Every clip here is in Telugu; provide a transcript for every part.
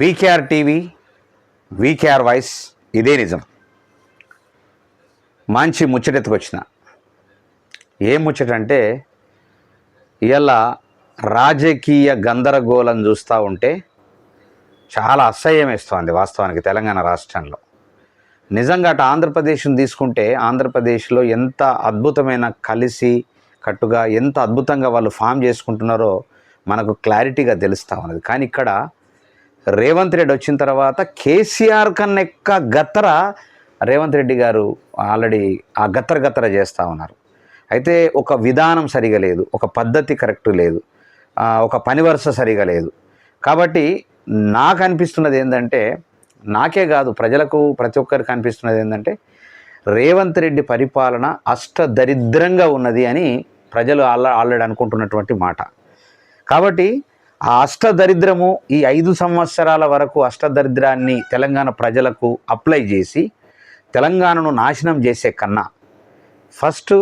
వీకేఆర్ టీవీ వీకేఆర్ వాయిస్ ఇదే నిజం. మంచి ముచ్చటెత్తుకొచ్చిన. ఏం ముచ్చట అంటే ఇవాళ రాజకీయ గందరగోళం చూస్తూ ఉంటే చాలా అసహ్యం వేస్తుంది వాస్తవానికి తెలంగాణ రాష్ట్రంలో. నిజంగా అటు ఆంధ్రప్రదేశ్ని తీసుకుంటే ఆంధ్రప్రదేశ్లో ఎంత అద్భుతమైన కలిసి కట్టుగా ఎంత అద్భుతంగా వాళ్ళు ఫామ్ చేసుకుంటున్నారో మనకు క్లారిటీగా తెలుస్తూ ఉన్నది. కానీ ఇక్కడ రేవంత్ రెడ్డి వచ్చిన తర్వాత కేసీఆర్ కన్నా ఎక్క గత్తర రేవంత్ రెడ్డి గారు ఆల్రెడీ ఆ గత్తర గత్తర చేస్తూ ఉన్నారు. అయితే ఒక విధానం సరిగా లేదు ఒక పద్ధతి కరెక్ట్ లేదు ఒక పని వరుస సరిగా లేదు. కాబట్టి నాకు అనిపిస్తున్నది ఏంటంటే నాకే కాదు ప్రజలకు ప్రతి ఒక్కరికి అనిపిస్తున్నది ఏంటంటే రేవంత్ రెడ్డి పరిపాలన అష్ట దరిద్రంగా ఉన్నది అని ప్రజలు ఆల్రె ఆల్రెడీ అనుకుంటున్నటువంటి మాట. కాబట్టి ఆ అష్టదరిద్రము ఈ ఐదు సంవత్సరాల వరకు అష్టదరిద్రాన్ని తెలంగాణ ప్రజలకు అప్లై చేసి తెలంగాణను నాశనం చేసే కన్నా ఫస్ట్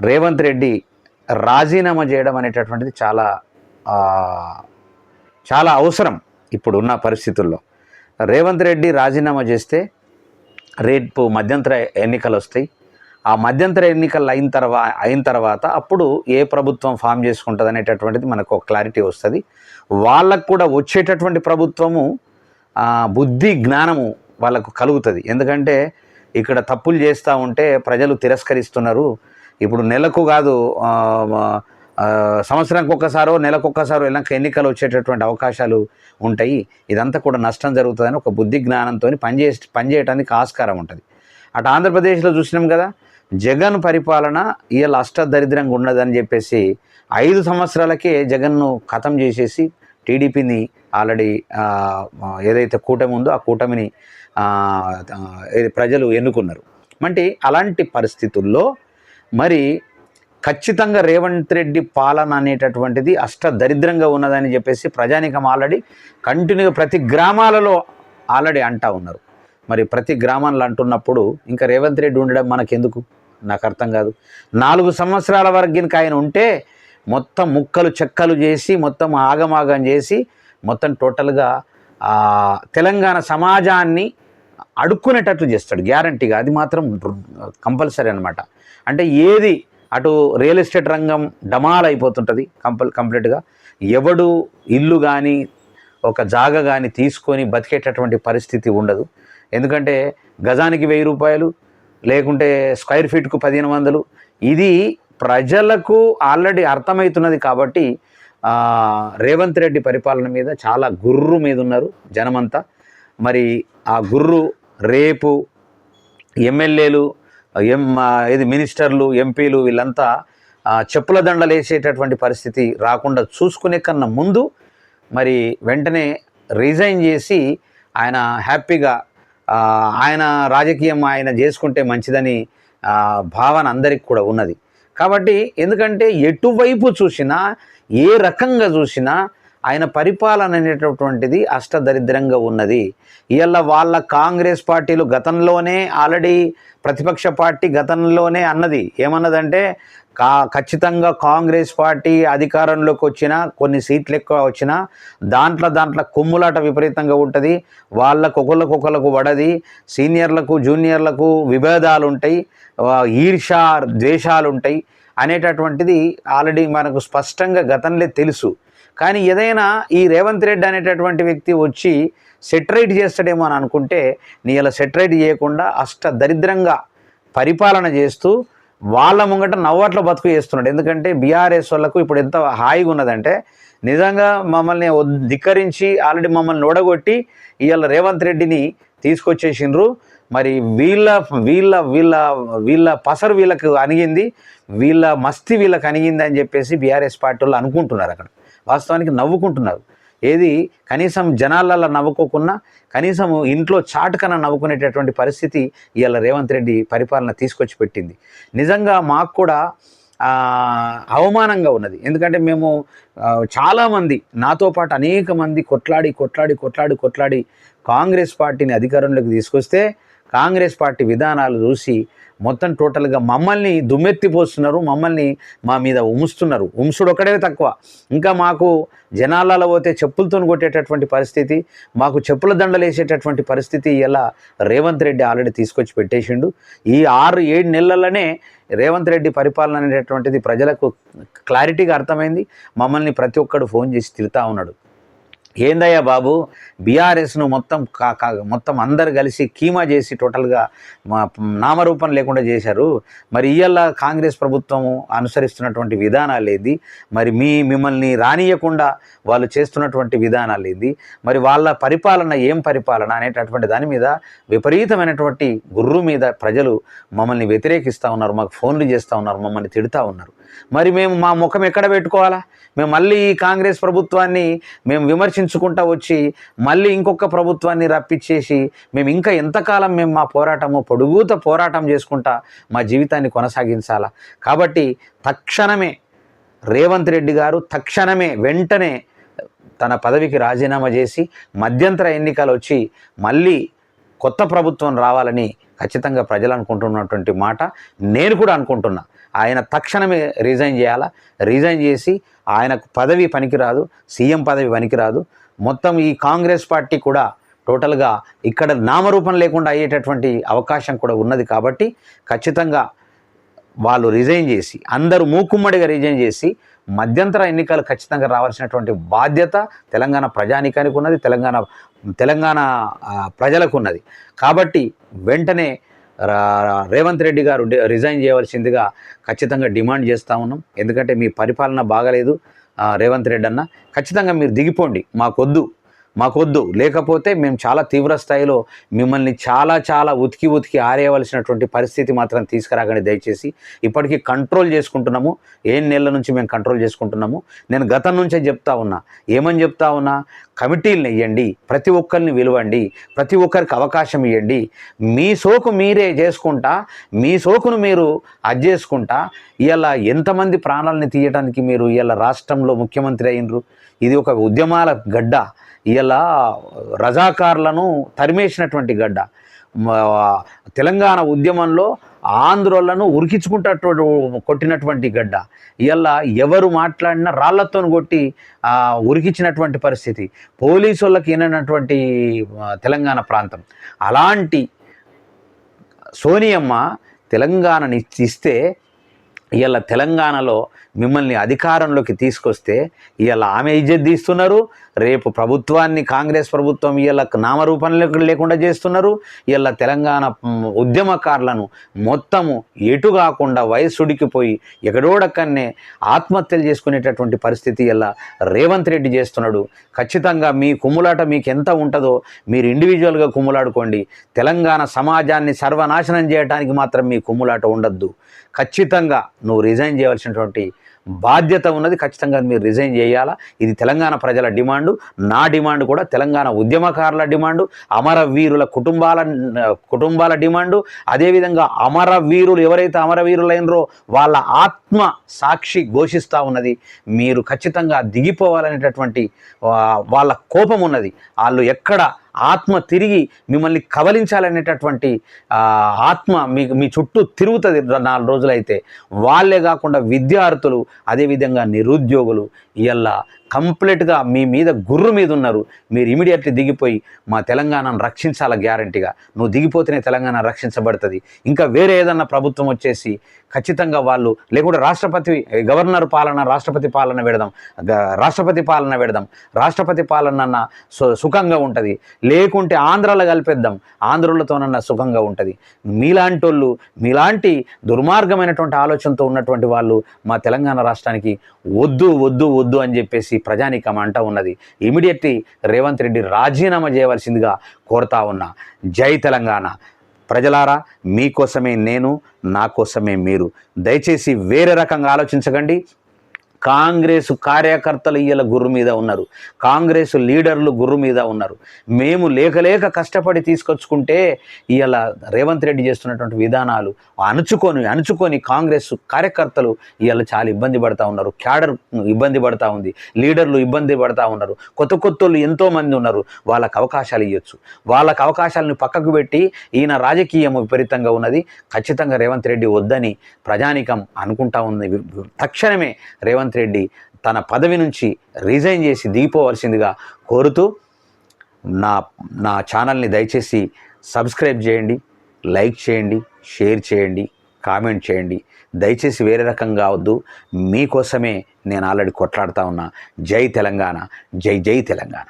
రేవంత్ రెడ్డి రాజీనామా చేయడం అనేటటువంటిది చాలా చాలా అవసరం ఇప్పుడు ఉన్న పరిస్థితుల్లో. రేవంత్ రెడ్డి రాజీనామా చేస్తే రేపు మధ్యంతర ఎన్నికలు వస్తాయి. ఆ మధ్యంతర ఎన్నికలు అయిన తర్వా అయిన తర్వాత అప్పుడు ఏ ప్రభుత్వం ఫామ్ చేసుకుంటుంది అనేటటువంటిది మనకు ఒక క్లారిటీ వస్తుంది. వాళ్ళకు కూడా వచ్చేటటువంటి ప్రభుత్వము బుద్ధి జ్ఞానము వాళ్ళకు కలుగుతుంది. ఎందుకంటే ఇక్కడ తప్పులు చేస్తూ ఉంటే ప్రజలు తిరస్కరిస్తున్నారు. ఇప్పుడు నెలకు కాదు సంవత్సరానికి ఒక్కసారో నెలకు ఒక్కసారో వెళ్ళాక ఎన్నికలు వచ్చేటటువంటి అవకాశాలు ఉంటాయి. ఇదంతా కూడా నష్టం జరుగుతుందని ఒక బుద్ధి జ్ఞానంతో పనిచేసి పనిచేయడానికి ఆస్కారం ఉంటుంది. అటు ఆంధ్రప్రదేశ్లో చూసినాం కదా జగన్ పరిపాలన ఇవాళ అష్టదరిద్రంగా ఉన్నదని చెప్పేసి ఐదు సంవత్సరాలకే జగన్ను ఖతం చేసేసి టీడీపీని ఆల్రెడీ ఏదైతే కూటమి ఉందో ఆ కూటమిని ప్రజలు ఎన్నుకున్నారు. అంటే అలాంటి పరిస్థితుల్లో మరి ఖచ్చితంగా రేవంత్ రెడ్డి పాలన అనేటటువంటిది అష్ట దరిద్రంగా ఉన్నదని చెప్పేసి ప్రజానికం ఆల్రెడీ కంటిన్యూగా ప్రతి గ్రామాలలో ఆల్రెడీ అంటా ఉన్నారు. మరి ప్రతి గ్రామంలో అంటున్నప్పుడు ఇంకా రేవంత్ రెడ్డి ఉండడం మనకెందుకు? నాకు అర్థం కాదు. నాలుగు సంవత్సరాల వరకు గినక ఆయన ఉంటే మొత్తం ముక్కలు చెక్కలు చేసి మొత్తం ఆగమాగం చేసి మొత్తం టోటల్గా తెలంగాణ సమాజాన్ని అడుక్కునేటట్లు చేస్తాడు. గ్యారంటీగా. అది మాత్రం కంపల్సరీ అనమాట అంటే ఏది అటు రియల్ ఎస్టేట్ రంగం డమాల్ అయిపోతుంటుంది కంపల్ కంప్లీట్గా. ఎవడు ఇల్లు కానీ ఒక జాగ కానీ తీసుకొని బతికేటటువంటి పరిస్థితి ఉండదు. ఎందుకంటే గజానికి వెయ్యి రూపాయలు లేకుంటే స్క్వేర్ ఫీట్కు పదిహేను వందలు. ఇది ప్రజలకు ఆల్రెడీ అర్థమవుతున్నది కాబట్టి రేవంత్ రెడ్డి పరిపాలన మీద చాలా గుర్రు మీద ఉన్నారు జనమంతా. మరి ఆ గుర్రు రేపు ఎమ్మెల్యేలు ఎం ఇది మినిస్టర్లు ఎంపీలు వీళ్ళంతా చెప్పుల దండలు వేసేటటువంటి పరిస్థితి రాకుండా చూసుకునే కన్నా ముందు మరి వెంటనే రిజైన్ చేసి ఆయన హ్యాపీగా ఆయన రాజకీయం ఆయన చేసుకుంటే మంచిదని భావన అందరికి కూడా ఉన్నది. కాబట్టి ఎందుకంటే ఎటువైపు చూసినా ఏ రకంగా చూసినా ఆయన పరిపాలన అనేటటువంటిది అష్టదరిద్రంగా ఉన్నది. ఇవాళ వాళ్ళ కాంగ్రెస్ పార్టీలు గతంలోనే ఆల్రెడీ ప్రతిపక్ష పార్టీ గతంలోనే అన్నది. ఏమన్నదంటే కా ఖచ్చితంగా కాంగ్రెస్ పార్టీ అధికారంలోకి వచ్చినా కొన్ని సీట్లు ఎక్కువ వచ్చినా దాంట్లో దాంట్లో కొమ్ములాట విపరీతంగా ఉంటుంది. వాళ్ళకు ఒకళ్ళకొకళ్ళకు పడది సీనియర్లకు జూనియర్లకు విభేదాలు ఉంటాయి ఈర్ష ద్వేషాలు ఉంటాయి అనేటటువంటిది ఆల్రెడీ మనకు స్పష్టంగా గతంలో తెలుసు. కానీ ఏదైనా ఈ రేవంత్ రెడ్డి అనేటటువంటి వ్యక్తి వచ్చి సెటరైట్ చేస్తాడేమో అని అనుకుంటే నీ ఇలా సెటరైట్ చేయకుండా అష్ట దరిద్రంగా పరిపాలన చేస్తూ వాళ్ళ ముంగట నవ్వట్ల బతుకు చేస్తున్నాడు. ఎందుకంటే బీఆర్ఎస్ వాళ్ళకు ఇప్పుడు ఎంత హాయిగా ఉన్నదంటే నిజంగా మమ్మల్ని ధిక్కరించి ఆల్రెడీ మమ్మల్ని ఓడగొట్టి ఇవాళ రేవంత్ రెడ్డిని తీసుకొచ్చేసిండ్రు. మరి వీళ్ళ వీళ్ళ వీళ్ళ వీళ్ళ పసరు వీళ్ళకు అణిగింది వీళ్ళ మస్తి వీళ్ళకి అణిగింది అని చెప్పేసి బీఆర్ఎస్ పార్టీ వాళ్ళు అనుకుంటున్నారు అక్కడ. వాస్తవానికి నవ్వుకుంటున్నారు. ఏది? కనీసం జనాలల్లో నవ్వుకోకున్నా కనీసం ఇంట్లో చాటుకన నవ్వుకునేటటువంటి పరిస్థితి ఇవాళ రేవంత్ రెడ్డి పరిపాలన తీసుకొచ్చి పెట్టింది. నిజంగా మాకు కూడా అవమానంగా ఉన్నది. ఎందుకంటే మేము చాలామంది నాతో పాటు అనేక మంది కొట్లాడి కొట్లాడి కొట్లాడి కొట్లాడి కాంగ్రెస్ పార్టీని అధికారంలోకి తీసుకొస్తే కాంగ్రెస్ పార్టీ విధానాలు చూసి మొత్తం టోటల్గా మమ్మల్ని దుమ్మెత్తిపోస్తున్నారు మమ్మల్ని మా మీద ఉముస్తున్నారు ఉంసుడు ఒకడే తక్కువ. ఇంకా మాకు జనాలలో పోతే చెప్పులతో కొట్టేటటువంటి పరిస్థితి మాకు చెప్పుల దండలు వేసేటటువంటి పరిస్థితి ఇలా రేవంత్ రెడ్డి ఆల్రెడీ తీసుకొచ్చి పెట్టేసిండు. ఈ ఆరు ఏడు నెలలనే రేవంత్ రెడ్డి పరిపాలన అనేటటువంటిది ప్రజలకు క్లారిటీగా అర్థమైంది. మమ్మల్ని ప్రతి ఒక్కడు ఫోన్ చేసి తిడతా ఉన్నాడు. ఏందయ్యా బాబు? బీఆర్ఎస్ను మొత్తం కా కా మొత్తం అందరు కలిసి కీమా చేసి టోటల్గా నామరూపం లేకుండా చేశారు. మరి ఇవాళ కాంగ్రెస్ ప్రభుత్వము అనుసరిస్తున్నటువంటి విధానాలు ఏది? మరి మీ మిమ్మల్ని రానియకుండా వాళ్ళు చేస్తున్నటువంటి విధానాలు ఏది? మరి వాళ్ళ పరిపాలన ఏం పరిపాలన అనేటటువంటి దాని మీద విపరీతమైనటువంటి గుర్రు మీద ప్రజలు మమ్మల్ని వ్యతిరేకిస్తూ ఉన్నారు మాకు ఫోన్లు చేస్తూ ఉన్నారు మమ్మల్ని తిడుతూ ఉన్నారు. మరి మేము మా ముఖం ఎక్కడ పెట్టుకోవాలా? మేము మళ్ళీ ఈ కాంగ్రెస్ ప్రభుత్వాన్ని మేము విమర్శించుకుంటా వచ్చి మళ్ళీ ఇంకొక ప్రభుత్వాన్ని రప్పించేసి మేము ఇంకా ఎంతకాలం మేము మా పోరాటము పొడుగుత పోరాటం చేసుకుంటా మా జీవితాన్ని కొనసాగించాలా? కాబట్టి తక్షణమే రేవంత్ రెడ్డి గారు తక్షణమే వెంటనే తన పదవికి రాజీనామా చేసి మధ్యంతర ఎన్నికలు వచ్చి మళ్ళీ కొత్త ప్రభుత్వం రావాలని ఖచ్చితంగా ప్రజలు అనుకుంటున్నటువంటి మాట నేను కూడా అనుకుంటున్నా. ఆయన తక్షణమే రిజైన్ చేయాలా? రిజైన్ చేసి ఆయనకు పదవి పనికిరాదు సీఎం పదవి పనికిరాదు. మొత్తం ఈ కాంగ్రెస్ పార్టీ కూడా టోటల్గా ఇక్కడ నామరూపం లేకుండా అయ్యేటటువంటి అవకాశం కూడా ఉన్నది కాబట్టి ఖచ్చితంగా వాళ్ళు రిజైన్ చేసి అందరూ మూకుమ్మడిగా రిజైన్ చేసి మధ్యంతర ఎన్నికలు ఖచ్చితంగా రావాల్సినటువంటి బాధ్యత తెలంగాణ ప్రజానికానికి ఉన్నది తెలంగాణ తెలంగాణ ప్రజలకు ఉన్నది. కాబట్టి వెంటనే రేవంత్ రెడ్డి గారు రిజైన్ చేయవలసిందిగా ఖచ్చితంగా డిమాండ్ చేస్తూ ఉన్నాం. ఎందుకంటే మీ పరిపాలన బాగలేదు రేవంత్ రెడ్డి అన్న. ఖచ్చితంగా మీరు దిగిపోండి. మాకొద్దు మాకొద్దు. లేకపోతే మేము చాలా తీవ్ర స్థాయిలో మిమ్మల్ని చాలా చాలా ఉతికి ఉతికి ఆరేయవలసినటువంటి పరిస్థితి మాత్రం తీసుకురాకండి దయచేసి. ఇప్పటికీ కంట్రోల్ చేసుకుంటున్నాము. ఏం నెలల నుంచి మేము కంట్రోల్ చేసుకుంటున్నాము. నేను గతం నుంచే చెప్తా ఉన్నా. ఏమని చెప్తా ఉన్నా? కమిటీలను వేయండి ప్రతి ఒక్కరిని విలువండి ప్రతి ఒక్కరికి అవకాశం ఇవ్వండి మీ సోకు మీరే చేసుకుంటా మీ సోకును మీరు అది ఇలా ఎంతమంది ప్రాణాలని తీయడానికి మీరు ఇలా రాష్ట్రంలో ముఖ్యమంత్రి అయినరు? ఇది ఒక ఉద్యమాల గడ్డ. ఇలా రజాకారులను తరిమేసినటువంటి గడ్డ. తెలంగాణ ఉద్యమంలో ఆంధ్రోళ్ళను ఉరికించుకుంటూ కొట్టినటువంటి గడ్డ. ఇలా ఎవరు మాట్లాడినా రాళ్ళతో కొట్టి ఉరికించినటువంటి పరిస్థితి. పోలీసు వాళ్ళకి ఈనటువంటి తెలంగాణ ప్రాంతం. అలాంటి సోనియమ్మ తెలంగాణని ఇస్తే ఇవాళ తెలంగాణలో మిమ్మల్ని అధికారంలోకి తీసుకొస్తే ఇవాళ ఆమె ఇజ్జత్ తీస్తున్నారు రేపు ప్రభుత్వాన్ని కాంగ్రెస్ ప్రభుత్వం వీళ్ళ నామరూపం లేకుండా చేస్తున్నారు. వీళ్ళ తెలంగాణ ఉద్యమకారులను మొత్తము ఎటు కాకుండా వయస్సుడికిపోయి ఎగడోడక్కనే ఆత్మహత్యలు చేసుకునేటటువంటి పరిస్థితి ఇలా రేవంత్ రెడ్డి చేస్తున్నాడు. ఖచ్చితంగా మీ కుమ్ములాట మీకు ఎంత ఉంటుందో మీరు ఇండివిజువల్గా కుమ్ములాడుకోండి. తెలంగాణ సమాజాన్ని సర్వనాశనం చేయడానికి మాత్రం మీ కుమ్ములాట ఉండద్దు. ఖచ్చితంగా నువ్వు రిజైన్ చేయవలసినటువంటి బాధ్యత ఉన్నది ఖచ్చితంగా మీరు రిజైన్ చేయాలా? ఇది తెలంగాణ ప్రజల డిమాండు. నా డిమాండ్ కూడా తెలంగాణ ఉద్యమకారుల డిమాండు అమరవీరుల కుటుంబాల కుటుంబాల డిమాండు. అదేవిధంగా అమరవీరులు ఎవరైతే అమరవీరులైనరో వాళ్ళ ఆత్మ సాక్షి ఘోషిస్తూ ఉన్నది. మీరు ఖచ్చితంగా దిగిపోవాలనేటటువంటి వాళ్ళ కోపం ఉన్నది. వాళ్ళు ఎక్కడ ఆత్మ తిరిగి మిమ్మల్ని కబలించాలనేటటువంటి ఆత్మ మీ మీ చుట్టూ తిరుగుతుంది నాలుగు రోజులైతే. వాళ్ళే కాకుండా విద్యార్థులు అదేవిధంగా నిరుద్యోగులు ఇలా కంప్లీట్గా మీ మీద గుర్రు మీద ఉన్నారు. మీరు ఇమీడియట్లీ దిగిపోయి మా తెలంగాణను రక్షించాల గ్యారంటీగా. నువ్వు దిగిపోతేనే తెలంగాణ రక్షించబడుతుంది. ఇంకా వేరే ఏదన్నా ప్రభుత్వం వచ్చేసి ఖచ్చితంగా వాళ్ళు లేకుంటే రాష్ట్రపతి గవర్నర్ పాలన రాష్ట్రపతి పాలన పెడదాం. రాష్ట్రపతి పాలన పెడదాం. రాష్ట్రపతి పాలన అన్న సు సుఖంగా ఉంటుంది. లేకుంటే ఆంధ్రాలో కలిపేద్దాం. ఆంధ్రులతోనన్నా సుఖంగా ఉంటుంది. మీలాంటి వాళ్ళు మీలాంటి దుర్మార్గమైనటువంటి ఆలోచనతో ఉన్నటువంటి వాళ్ళు మా తెలంగాణ రాష్ట్రానికి వద్దు వద్దు వద్దు అని చెప్పేసి ప్రజానీకం అంటూ ఉన్నది. ఇమీడియట్లీ రేవంత్ రెడ్డి రాజీనామా చేయవలసిందిగా కోరుతా ఉన్నా. జై తెలంగాణ. ప్రజలారా మీకోసమే నేను నా కోసమే మీరు. దయచేసి వేరే రకంగా ఆలోచించకండి. కాంగ్రెస్ కార్యకర్తలు ఇయ్యాల గుర్రు మీద ఉన్నారు. కాంగ్రెస్ లీడర్లు గుర్రు మీద ఉన్నారు. మేము లేకలేక కష్టపడి తీసుకొచ్చుకుంటే ఇవాళ రేవంత్ రెడ్డి చేస్తున్నటువంటి విధానాలు అణుచుకొని అణుచుకొని కాంగ్రెస్ కార్యకర్తలు ఇవాళ చాలా ఇబ్బంది పడతా ఉన్నారు. క్యాడర్ ఇబ్బంది పడతా ఉంది. లీడర్లు ఇబ్బంది పడతా ఉన్నారు. కొత్త కొత్త ఎంతో మంది ఉన్నారు. వాళ్ళకు అవకాశాలు ఇవ్వచ్చు వాళ్ళకు అవకాశాలను పక్కకు పెట్టి ఈయన రాజకీయం విపరీతంగా ఉన్నది. ఖచ్చితంగా రేవంత్ రెడ్డి వద్దని ప్రజానికం అనుకుంటా ఉంది. తక్షణమే రేవంత్ రెడ్డి తన పదవి నుంచి రిజైన్ చేసి దిగిపోవలసిందిగా కోరుతూ నా నా ఛానల్ని దయచేసి సబ్స్క్రైబ్ చేయండి లైక్ చేయండి షేర్ చేయండి కామెంట్ చేయండి. దయచేసి వేరే రకంగా వద్దు. మీకోసమే నేను ఆల్రెడీ కొట్లాడుతూ ఉన్నా. జై తెలంగాణ. జై జై తెలంగాణ.